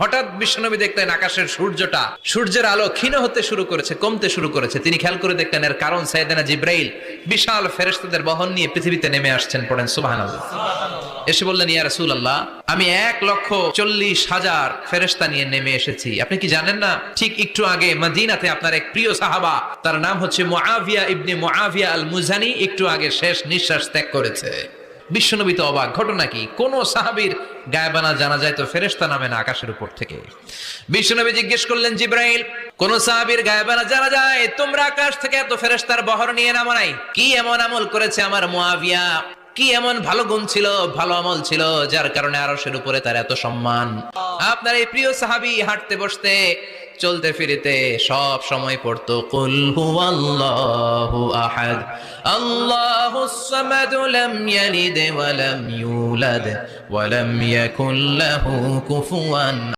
হঠাৎ বিশ্বনবী দেখলেন আকাশের সূর্যটা, সূর্যের আলো ক্ষীণ হতে শুরু করেছে, কমতে শুরু করেছে। তিনি খেয়াল করে দেখলেন এর কারণ সাইদানা জিব্রাইল বিশাল ফেরেশতাদের বহন নিয়ে পৃথিবীতে নেমে আসছেন পড়েন সুবহানাল্লাহ। এসে বললেন, ইয়া রাসূলুল্লাহ, আমি এক লক্ষ চল্লিশ হাজার ফেরেশতা নিয়ে নেমে এসেছি। আপনি কি জানেন না, ঠিক একটু আগে মদিনাতে আপনার এক প্রিয় সাহাবা, তার নাম হচ্ছে মুআবিয়া ইবনে মুআবিয়া আল মুজানি একটু আগে শেষ নিঃশ্বাস ত্যাগ করেছে। বিশ্বনবী তো অবাক। ঘটনা কি? কোন সাহাবির গায়বানা জানা যায় তো ফেরেস্তা নামে না আকাশের উপর থেকে। বিশ্বনবী জিজ্ঞেস করলেন, জিব্রাইল, কোন সাহাবির গায়বানা জানা যায় তোমরা আকাশ থেকে এত ফেরেস্তার বহর নিয়ে নামো নাই? কি এমন আমল করেছে আমার মুয়াবিয়া কি এমন ভালো গুণ ছিল, ভালো আমল ছিল, যার কারণে আরশের উপরে তার এত সম্মান? আপনার এই প্রিয় সাহাবি হাঁটতে বসতে, চলতে ফিরিতে সব সময় পড়তো, কুল হুয়াল্লাহু আহাদ আল্লাহুস সামাদ লাম ইয়ালিদ ওয়া লাম ইউলাদ, ওয়া লাম ইয়াকুল লাহু কুফুয়ান